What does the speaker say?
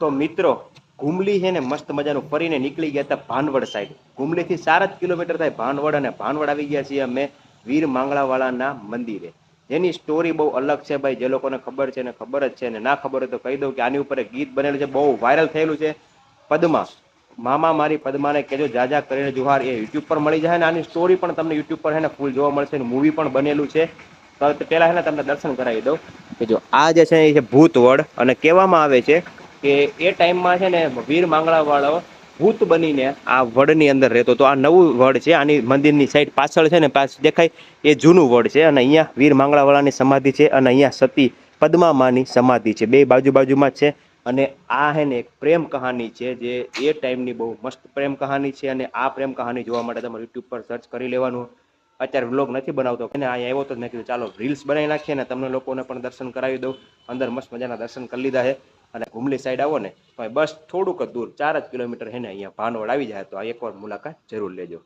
તો મિત્રો ઘુમલી છે ને મસ્ત મજાનું ફરીને નીકળી ગયા હતા ભાનવડ સાઈડ ઘુમલીથી જ કિલોમીટર થાય ભાનવડ અને ભાનવડ આવી ગયા છીએ અમે વીર માંગળાવાળાના મંદિરે. જેની સ્ટોરી બહુ અલગ છે ભાઈ, જે લોકોને ખબર છે ને ખબર જ છે ને ના ખબર હોય તો કહી દઉં કે આની ઉપર ગીત બનેલું છે, બહુ વાયરલ થયેલું છે. પદ્મા, મામા મારી પદ્માને કહેજો જાજા કરીને જુહાર એ યુટ્યુબ પર મળી જાય ને આની સ્ટોરી પણ તમને યુટ્યુબ પર છે ને ફૂલ જોવા મળશે ને મૂવી પણ બનેલું છે. તો હેને તમને દર્શન કરાવી દઉં. કે જો આ જે છે એ છે ભૂતવડ અને કહેવામાં આવે છે કે એ ટાઈમમાં છે ને વીર માંગળાવાળો ભૂત બનીને આ વડની અંદર રહેતો તો આ નવું વડ છે, આની મંદિરની સાઈડ પાછળ છે ને પાછળ દેખાય, એ જૂનું વડ છે અને અહીંયા વીર માંગળાવાળાની સમાધિ છે અને અહીંયા સતી પદ્મામાની સમાધિ છે. બે બાજુ બાજુમાં છે અને આ હે ને એક પ્રેમ કહાની છે જે એ ટાઈમની બહુ મસ્ત પ્રેમ કહાની છે અને આ પ્રેમ કહાની જોવા માટે તમારે યુટ્યુબ પર સર્ચ કરી લેવાનું. અત્યારે વ્લોગ નથી બનાવતો અને અહીંયા આવ્યો તો મેં કીધું, ચાલો રીલ્સ બનાવી નાખીએ ને તમને લોકોને પણ દર્શન કરાવી દઉં. અંદર મસ્ત મજાના દર્શન કરી લીધા છે. અને ઘુમલી સાઈડ આવો ને, તો બસ થોડુંક જ દૂર, ચાર જ કિલોમીટર હે ને, અહીંયા ભાનવડ આવી જાય તો આ એકવાર મુલાકાત જરૂર લેજો.